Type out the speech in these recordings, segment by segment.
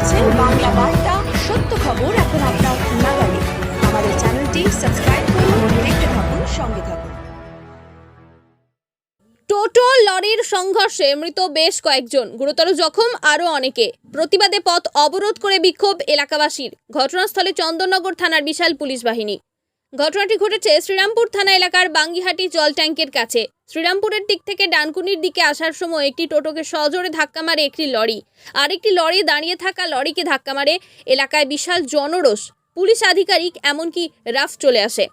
দেখছেন বাংলা বার্তা, সত্য খবর এখন আপনার নাগালে। আমাদের চ্যানেলটি সাবস্ক্রাইব করুন, দেখতে থাকুন, সঙ্গে থাকুন। টোটো, লরির সংঘর্ষে মৃত বেশ কয়েকজন, গুরুতর জখম আরও অনেকে। প্রতিবাদে পথ অবরোধ করে বিক্ষোভ এলাকাবাসীর। ঘটনাস্থলে চন্দননগর থানার বিশাল পুলিশ বাহিনী। ঘটনাটি ঘটেছে শ্রীরামপুর থানা এলাকার বাঙ্গিহাটি জল ট্যাঙ্কের কাছে। শ্রীরামপুরের দিক থেকে ডানকুনির দিকে আসার সময় একটি টোটোকে সজোরে ধাক্কা মারে একটি লরি। আরেকটি লরি দাঁড়িয়ে থাকা লরিকে ধাক্কা মারে এলাকায় বিশাল জনরোষ। পুলিশ আধিকারিক এমনকি রাফ চলে আসে।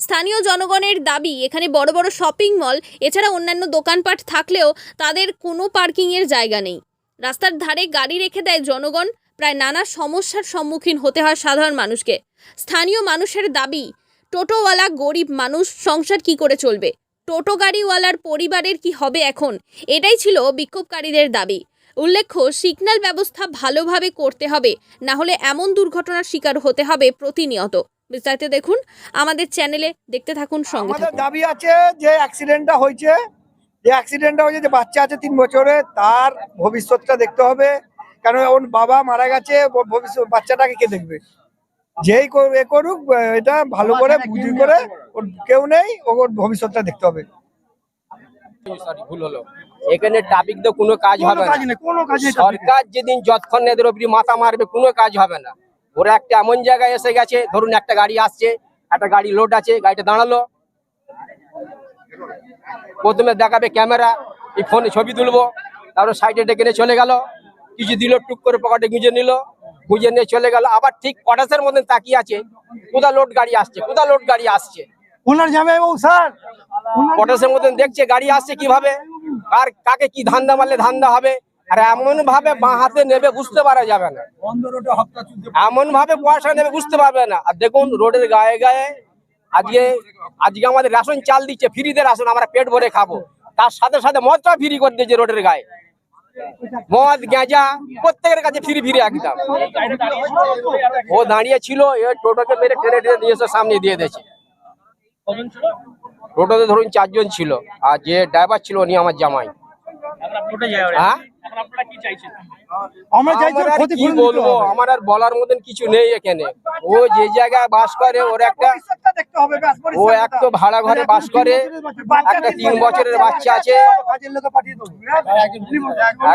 স্থানীয় জনগণের দাবি, এখানে বড় বড় শপিং মল, এছাড়া অন্যান্য দোকানপাট থাকলেও তাদের কোনো পার্কিংয়ের জায়গা নেই। রাস্তার ধারে গাড়ি রেখে দেয় জনগণ, প্রায় নানা সমস্যার সম্মুখীন হতে হয় সাধারণ মানুষকে। স্থানীয় মানুষের দাবি টোটোওয়ালা গরিব মানুষ সংসার কি করে চলবে? টোটো গাড়িওয়ালার পরিবারের কি হবে এখন? এটাই ছিল বিক্ষোভকারীদের দাবি। উল্লেখ্য সিগন্যাল ব্যবস্থা ভালোভাবে করতে হবে না হলে এমন দুর্ঘটনার শিকার হতে হবে প্রতিনিয়ত। বিস্তারিত দেখুন আমাদের চ্যানেলে দেখতে থাকুন সঙ্গে আমাদের দাবি আছে যে অ্যাক্সিডেন্টটা হয়েছে। যে অ্যাক্সিডেন্টটা হয়েছে যে বাচ্চা আছে তিন বছরে তার ভবিষ্যৎটা দেখতে হবে। কারণ ওর বাবা মারা গেছে ভবিষ্যৎ বাচ্চাটাকে কে দেখবে? যেই এ করুক এটা ভালো করে বুদ্ধি করে ওর কেউ নেই ওর ভবিষ্যৎটা দেখতে হবে। ভুল হলো। এখানে ট্রাফিক তো কোনো কাজ হবে না। নেই কোনো কাজ নেই সরকার যেদিন যতক্ষণ এদের মাথা মারবে কোনো কাজ হবে না। ওরা একটা এমন জায়গায় এসে গেছে ধরুন একটা গাড়ি আসছে একটা গাড়ি লোড আছে গাড়িটা দাঁড়াল। প্রথমে দেখাবে ক্যামেরা এই ফোনে ছবি তুলবো তারপর সাইডে ডেকে নিয়ে চলে গেল। কিছু দিল টুক করে পকেটে গুঁজে নিল। গুঁজে নিয়ে চলে গেল। আবার ঠিক কটাসের মধ্যে তাকিয়ে আছে। কোথা লোড গাড়ি আসছে? কোথা লোড গাড়ি আসছে? ওনার যাবে স্যার। পটাশের মতন দেখছে গাড়ি আসছে কীভাবে? আর কাকে কি ধান্দা মারলে ধান্দা হবে? আর এমন ভাবে বাঁ হাতে নেবে বুঝতে পারা যাবে না। এমন ভাবে পয়সা নেবে বুঝতে পারবে না। আর দেখুন রোডের গায়ে গায়ে আজকে আজকে আমাদের রেশন চাল দিচ্ছে। ফ্রিতে রেশন আমরা পেট ভরে খাব। তার সাথে সাথে মদটা ফ্রি করে দিয়েছে রোডের গায়ে। মদ গেঁজা প্রত্যেকের কাছে ফিরে ফিরে একদম। ও দাঁড়িয়ে ছিল এ টোটোকে মেরে টেনে টেনে নিয়ে এসে সামনে দিয়ে দিয়েছে। টোটোতে ধরুন চারজন ছিল আর যে ড্রাইভার ছিল উনি আমার জামাই। হ্যাঁ? আমরা চাইছি আমার আর ক্ষতি কি বলব? আমার আর বলার মতন কিছু নেই এখানে। ও যে জায়গায় বাস করে ওর একটা ও এক তো ভাড়া ঘরে বাস করে একটা তিন বছরের বাচ্চা আছে।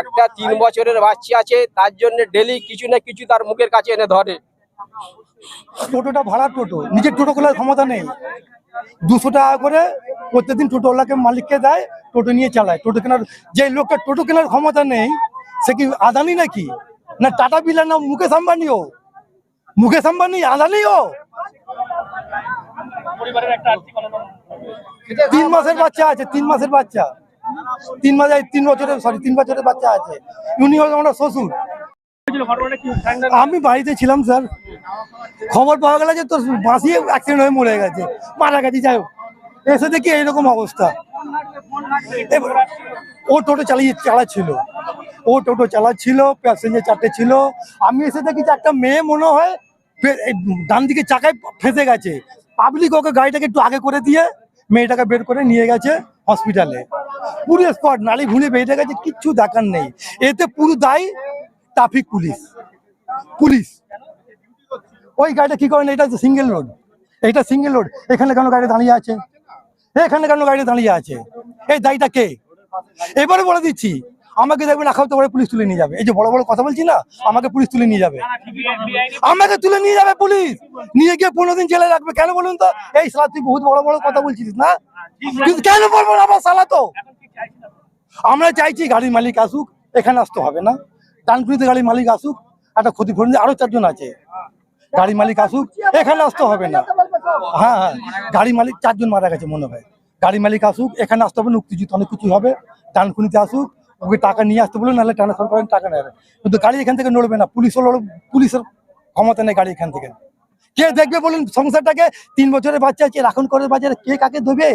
একটা তিন বছরের বাচ্চা আছে তার জন্য ডেলি কিছু না কিছু তার মুখের কাছে এনে ধরে। টোটোটা ভাড়ার টোটো নিজের টোটো খোলার ক্ষমতা নেই। দুশো টাকা করে প্রত্যেকদিন টোটোওয়ালাকে মালিককে দেয় টোটো নিয়ে চালায়। টোটো কেনার যে লোকটা টোটো কেনার ক্ষমতা নেই সে কি আদানি নাকি? না টাটা বিলা না মুকেশ আম্বানিও মুকেশ আম্বানি আদানিও তিন মাসের বাচ্চা আছে তিন মাসের বাচ্চা। তিন মাসে তিন বছরের সরি তিন বছরের বাচ্চা আছে। উনি হল আমরা শ্বশুর। আমি বাড়িতে ছিলাম স্যার। খবর পাওয়া গেল যে তোর বাঁচিয়ে অ্যাক্সিডেন্ট হয়ে মরে গেছে। মারা গেছে যাই হোক। এসে দেখি এইরকম অবস্থা। ও টোটো চালিয়ে চালাচ্ছিল। ও টোটো চালাচ্ছিল প্যাসেঞ্জার চারটে ছিল। আমি এসে দেখি একটা মেয়ে মনে হয় ডান দিকে চাকায় ফেঁসে গেছে। পাবলিক ওকে গাড়িটাকে একটু আগে করে দিয়ে মেয়েটাকে বের করে নিয়ে গেছে হসপিটালে পুরো স্পট নালি ভুলে বেরিয়ে গেছে, কিচ্ছু দেখার নেই। এতে পুরো দায়ী ট্রাফিক পুলিশ। পুলিশ। ওই গাড়িটা কি করেন? এটা সিঙ্গেল রোড এটা সিঙ্গেল রোড এখানে কেন গাড়ি দাঁড়িয়ে আছে? এখানে কেন গাড়ি দাঁড়িয়ে আছে? এই দায়টা কে? এবারে বলে দিচ্ছি আমাকে দেখবেন হতে পারে, পুলিশ তুলে নিয়ে যাবে। এই যে বড় বড় কথা বলছি না, আমাকে পুলিশ তুলে নিয়ে যাবে। আমাকে তুলে নিয়ে যাবে পুলিশ। নিয়ে গিয়ে পনেরো দিন জেলে রাখবে। কেন বলুন তো? এই সালা তুই বহুত বড় বড় কথা বলছিস, না? কিন্তু কেন বলব আমার সালা তো? আমরা চাইছি গাড়ির মালিক আসুক, এখানে আসতে হবে না। ডানকুনিতে গাড়ির মালিক আসুক, একটা ক্ষতিপূরণ আরও চারজন আছে। গাড়ি মালিক আসুক, এখানে আসতে হবে না। হ্যাঁ হ্যাঁ গাড়ি মালিক চারজন মারা গেছে মনে হয়। গাড়ি মালিক আসুক, এখানে আসতে হবে, উত্তেজিত অনেক কিছু হবে। ডানকুনিতে আসুক ওকে টাকা নিয়ে আসতে বলে নাহলে ট্রান্সফার করেন টাকা নেবে কিন্তু গাড়ি এখান থেকে নড়বে না পুলিশ হলো পুলিশের ক্ষমতা নেই গাড়ি এখান থেকে। কে দেখবে বলুন সংসারটাকে তিন বছরের বাচ্চা আছে এখন করে বাজারে কে কাকে দেবে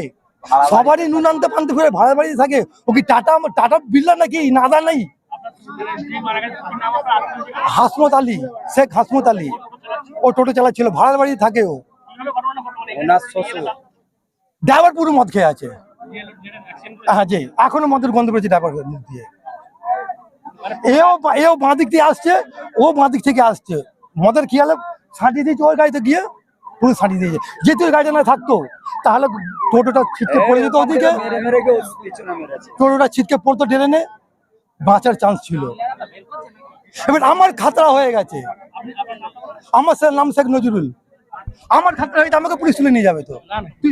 সবারই নুন আনতে পানতে ঘুরে ভাড়া বাড়ি থাকে। ও কি টাটা টাটা বিল্লা নাকি? নাদা নাই। হাসমত আলী শেখ হাসমত আলী। ও টোটো চালাচ্ছিল ভাড়ার বাড়ি থাকে ও। ড্রাইভার পুরো মদ খেয়ে আছে। হ্যাঁ এখনও মদের গন্ধ দিয়ে। এও এও বাঁ দিক আসছে, ও বাঁ দিক থেকে আসছে। মদের দিয়েছে ওই গাড়িতে গিয়ে, পুরো দিয়েছে। যেহেতু গাড়িটা না থাকতো, তাহলে টোটোটা ছিটকে পড়ে যেত টোটোটা ছিটকে পড়তো বাঁচার চান্স ছিল। এবার আমার খাতরা হয়ে গেছে। আমার স্যার নাম শেখ নজরুল। আমার খাতরা হয়ে আমাকে পুলিশ তুলে নিয়ে যাবে তো। তুই